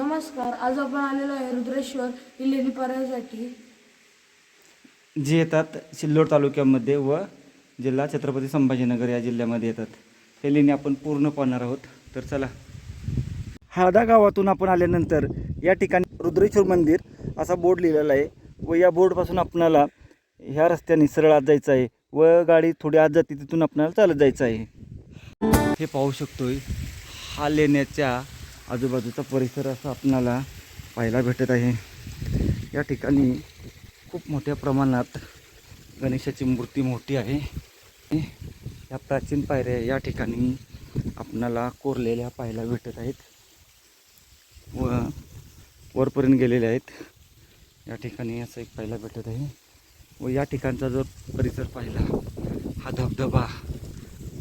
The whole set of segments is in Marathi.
नमस्कार आज आपण आलेलो आहे रुद्रेश्वर ही पर्यायासाठी जे येतात सिल्लोड तालुक्यामध्ये व जिल्हा छत्रपती संभाजीनगर या जिल्ह्यामध्ये येतात. हे लेणी आपण पूर्ण पाहणार आहोत. तर चला. हाळदा गावातून आपण आल्यानंतर या ठिकाणी रुद्रेश्वर मंदिर असा बोर्ड लिहिलेला आहे व या बोर्डपासून आपणाला ह्या रस्त्याने सरळ आत जायचं आहे व गाडी थोडी आत जाते तिथून आपणाला चालत जायचं आहे. हे पाहू शकतोय हा लेण्याच्या आजूबाजूचा परिसर असा आपणाला पाहायला भेटत आहे. या ठिकाणी खूप मोठ्या प्रमाणात गणेशाची मूर्ती मोठी आहे. या प्राचीन पायऱ्या या ठिकाणी आपणाला कोरलेल्या पाहायला भेटत आहेत. व वरपर्यंत गेलेल्या आहेत. या ठिकाणी असं एक पाहायला भेटत आहे. व या ठिकाणचा जर परिसर पाहिला हा धबधबा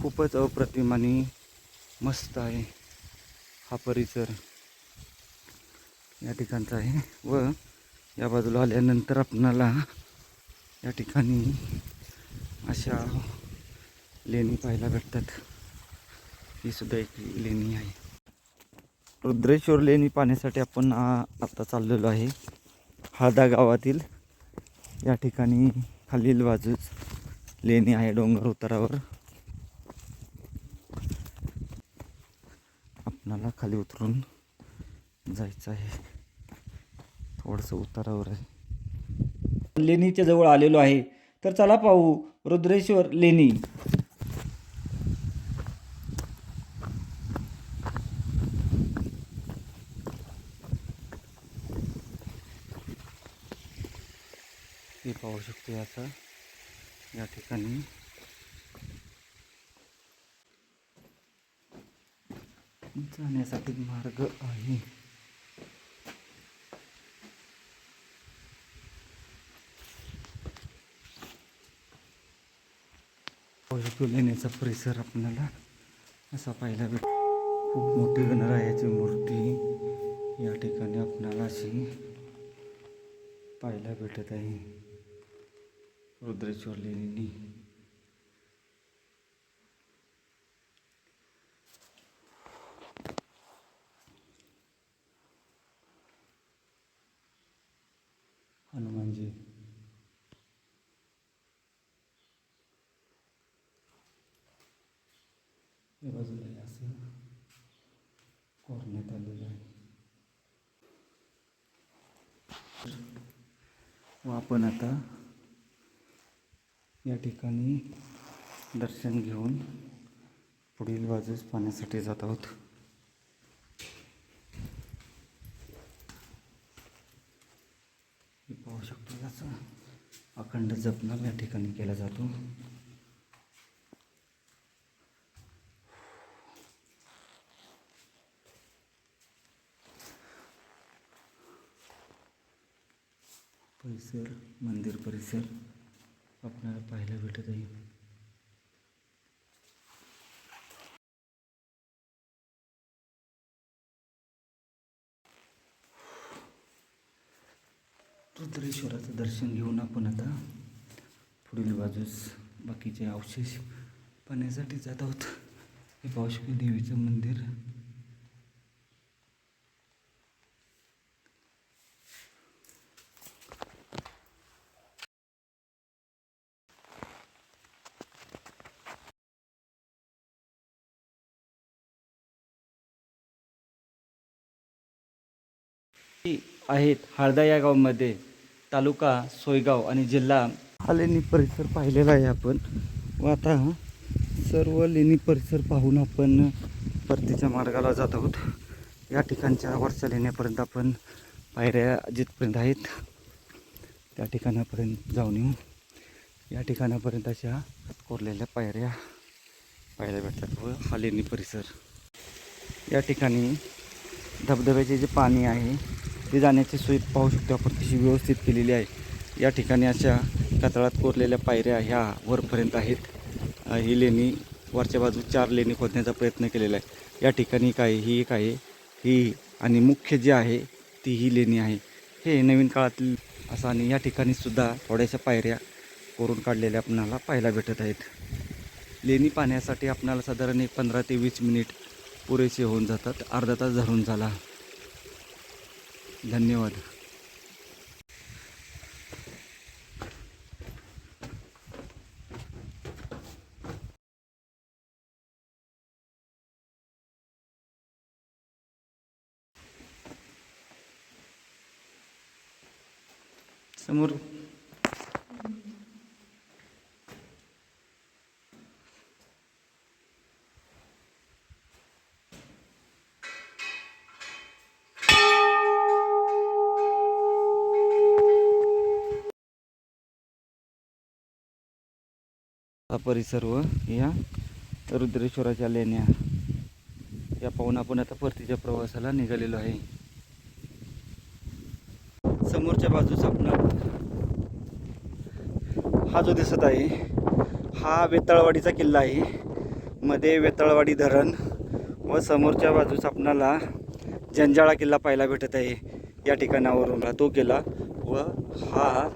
खूपच अप्रतिम आणि मस्त आहे. हा परिसर या ठिकाणचा आहे व या बाजूला आल्यानंतर आपणाला या ठिकाणी अशा लेणी पाहायला भेटतात. ही सुद्धा एक लेणी आहे. रुद्रेश्वर लेणी पाहण्यासाठी आपण आता चाललेलो आहे. हादा गावातील या ठिकाणी खालील बाजूस लेणी आहे डोंगर उतारावर. आपणाला खाली उतरून जायचं आहे. थोडंसं उतारावर आहे. लेणीच्या जवळ आलेलो आहे. तर चला पाहू रुद्रेश्वर लेणी. हे पाहू शकतो याचा. या ठिकाणी जाण्यासाठी मार्ग आहे. लेण्याचा परिसर आपल्याला असा पाहायला भेट खूप मोठी गणरायाची मूर्ती या ठिकाणी आपणाला अशी पाहायला भेटत आहे. रुद्रेश्वर लेणी हनुमानजी म्हणजे या बाजूला असं कोरण्यात आलेलं आहे. व आपण आता या ठिकाणी दर्शन घेऊन पुढील बाजूस पाहण्यासाठी जात आहोत हे पाहू शकतो याचा अखंड जपणार या ठिकाणी केला जातो. परिसर मंदिर परिसर आपल्याला पाहायला भेटत आहे रुद्रेश्वराचं दर्शन घेऊन आपण आता पुढील बाजूस बाकीचे अवशेष पाहण्यासाठी जात आहोत. हे पावशुकी देवीचं मंदिर. आहेत हळदा या गावामध्ये. तालुका सोयगाव आणि जिल्हा हा लेणी परिसर पाहिलेला आहे आपण. व आता सर्व लेणी परिसर पाहून आपण परतीच्या मार्गाला जात आहोत. या ठिकाणच्या वरच्या लेण्यापर्यंत आपण पायऱ्या जिथपर्यंत आहेत त्या ठिकाणापर्यंत जाऊन येऊ. या ठिकाणापर्यंत अशा कोरलेल्या पायऱ्या पाहायला भेटतात व हा लेणी परिसर. या ठिकाणी धबधब्याचे जे पाणी आहे ते जाण्याची सोय पाहू शकतो आपण. कशी व्यवस्थित केलेली आहे. या ठिकाणी अशा कातळात कोरलेल्या पायऱ्या ह्या वरपर्यंत आहेत. ही लेणी वरच्या बाजू चार लेणी खोदण्याचा प्रयत्न केलेला आहे. या ठिकाणी काय ही एक आहे. ही आणि मुख्य जी आहे ती ही लेणी आहे. हे नवीन काळातील असं आणि या ठिकाणी सुद्धा थोड्याशा पायऱ्या कोरून काढलेल्या आपणाला पाहायला भेटत आहेत. लेणी पाहण्यासाठी आपणाला साधारण एक पंधरा ते वीस मिनिट पुरेसे होऊन जातात. अर्धा तास धरून झाला. धन्यवाद. समोर हा परिसर व या रुद्रेश्वराच्या लेण्या. या पाहून आपण आता परतीच्या प्रवासाला निघालेलो आहे. समोरच्या बाजूस आपण हा जो दिसत आहे हा वेताळवाडीचा किल्ला आहे. मध्ये वेताळवाडी धरण व समोरच्या बाजूस आपणाला जंजाळा किल्ला पाहायला भेटत आहे. या ठिकाणावरून तो किल्ला व हा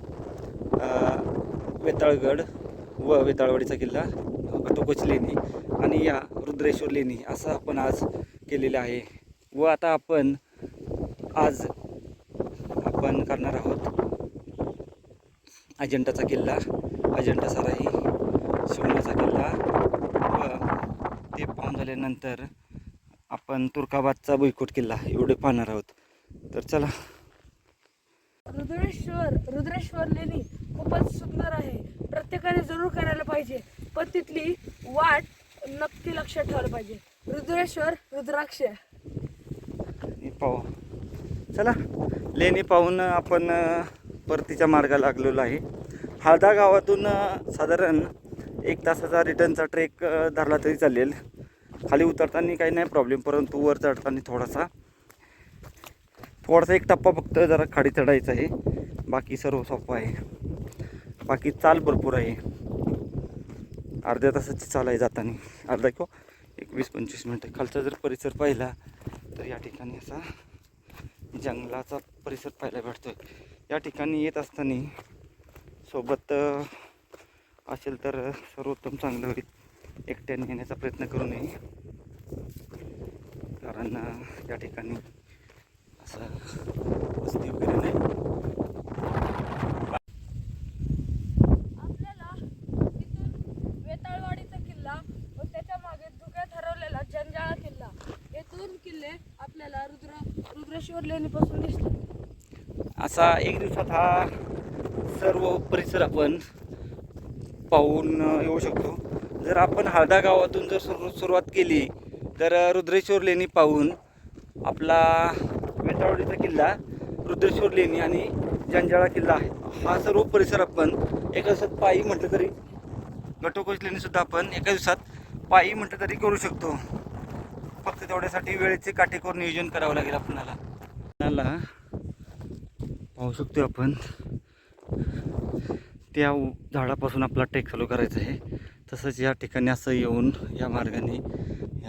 वेताळगड व वेताळवाडीचा किल्ला घटोकोच लेणी आणि या रुद्रेश्वर लेणी असं आपण आज केलेलं आहे. व आता आपण आज आपण करणार आहोत अजंठाचा किल्ला. अजंठा सराई शिवणाचा किल्ला. व ते पाहून झाल्यानंतर आपण तुर्काबादचा भुईकोट किल्ला एवढे पाहणार आहोत. तर चला. रुद्रेश्वर रुद्रेश्वर लेणी. खूपच सुंदर आहे. प्रत्येकाने जरूर करायला पाहिजे पण तिथली वाट नक्की लक्षात ठेवायला पाहिजे. रुद्रेश्वर रुद्राक्ष. पाहू. चला लेणी पाहून आपण परतीच्या मार्गाला लागलेलो आहे. हादा गावातून साधारण एक तासाचा रिटर्नचा ट्रेक धरला तरी चालेल. खाली उतरताना काही नाही प्रॉब्लेम परंतु वर चढताना थोडासा. थोडासा एक टप्पा फक्त जरा खाडी चढायचा आहे. बाकी सर्व सोपं आहे. बाकी चाल भरपूर आहे. अर्ध्या तासाची चाल आहे जाताना. अर्धा किंवा एक वीस पंचवीस मिनटं. खालचा जर परिसर पाहिला तर या ठिकाणी असा जंगलाचा परिसर पाहायला भेटतोय. या ठिकाणी येत असताना सोबत असेल तर सर्वोत्तम चांगलं होईल. एकट्याने येण्याचा प्रयत्न करू नये. कारण या ठिकाणी असं वस्ती वगैरे नाही आपल्याला इथून वेताळवाडीचा किल्ला व त्याच्यामागे धुक्यात हरवलेला जंजाळा किल्ला हे दोन किल्ले आपल्याला रुद्र रुद्रेश्वर लेणीपासून दिसतात असा एक दिवसात हा सर्व परिसर आपण पाहून येऊ शकतो. जर आपण हळदा गावातून जर सुरू सुरुवात केली तर रुद्रेश्वर लेणी पाहून आपला वेतावडीचा किल्ला रुद्रेश्वर लेणी आणि जंजाळा किल्ला आहे. हा सर्व परिसर आपण एका दिवसात पायी म्हटलं तरी घटोकोच लेणीसुद्धा आपण एका दिवसात पायी म्हटलं तरी करू शकतो. फक्त तेवढ्यासाठी वेळेचे काटेकोर नियोजन करावं लागेल आपणाला पाहू शकतो आपण. त्या झाडापासून आपला ट्रेक चालू करायचा आहे. तसंच या ठिकाणी असं येऊन या मार्गाने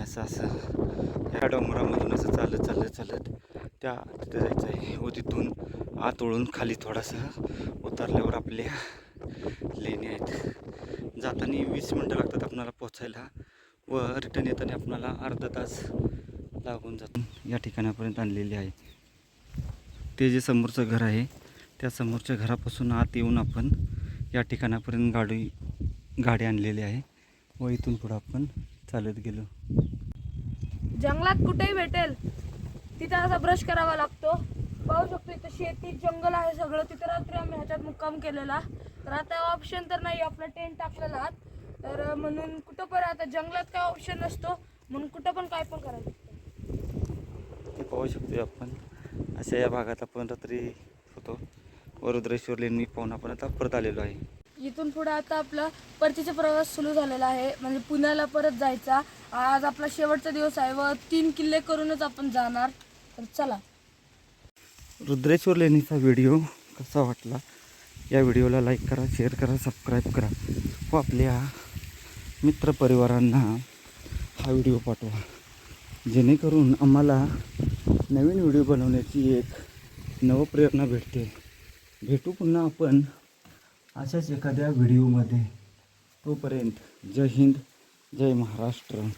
असं असं या डोंगरामधून असं चालत चालत चालत त्या तिथे जायचं आहे. व तिथून आत ओळून खाली थोडासा उतरल्यावर आपल्या लेणी आहेत. जाताना वीस मिनटं लागतात आपणाला पोचायला. व रिटर्न येताना आपणाला अर्धा तास लागून जातो. या ठिकाणापर्यंत आणलेली आहे. ते जे समोरचं घर आहे त्या समोरच्या घरापासून आत येऊन आपण या ठिकाणापर्यंत गाडी गाडी आणलेली आहे व इथून पुढं आपण चालत गेलो. जंगलात कुठेही भेटेल तिथं असा ब्रश करावा लागतो. पाहू शकतो इथं शेती जंगल आहे सगळं. तिथं रात्री आम्ही ह्याच्यात मुक्काम केलेला. तर आता ऑप्शन तर नाही आपला टेंट टाकलेला आत. तर म्हणून कुठं पण आता जंगलात काय ऑप्शन नसतो. म्हणून कुठं पण काय पण करायचं. ते पाहू शकतो आपण. अशा या भागात आपण रात्री होतो. वरुद्रेश्वर लेणी पाहून आपण आता परत आलेलो आहे. इथून पुढे आता आपला परतीचा प्रवास सुरू झालेला आहे. म्हणजे पुण्याला परत जायचा. आज आपला शेवटचा दिवस आहे व तीन किल्ले करूनच आपण जाणार. तर चला. रुद्रेश्वर लेणीचा व्हिडिओ कसा वाटला? या व्हिडिओला लाईक करा शेअर करा सबस्क्राईब करा. व आपल्या मित्रपरिवारांना हा व्हिडिओ पाठवा. जेणेकरून आम्हाला नवीन व्हिडिओ बनवण्याची एक नवप्रेरणा भेटते. भेटू पुन्हा आपण अशाच एखाद्या व्हिडिओमध्ये. तोपर्यंत जय हिंद जय महाराष्ट्र.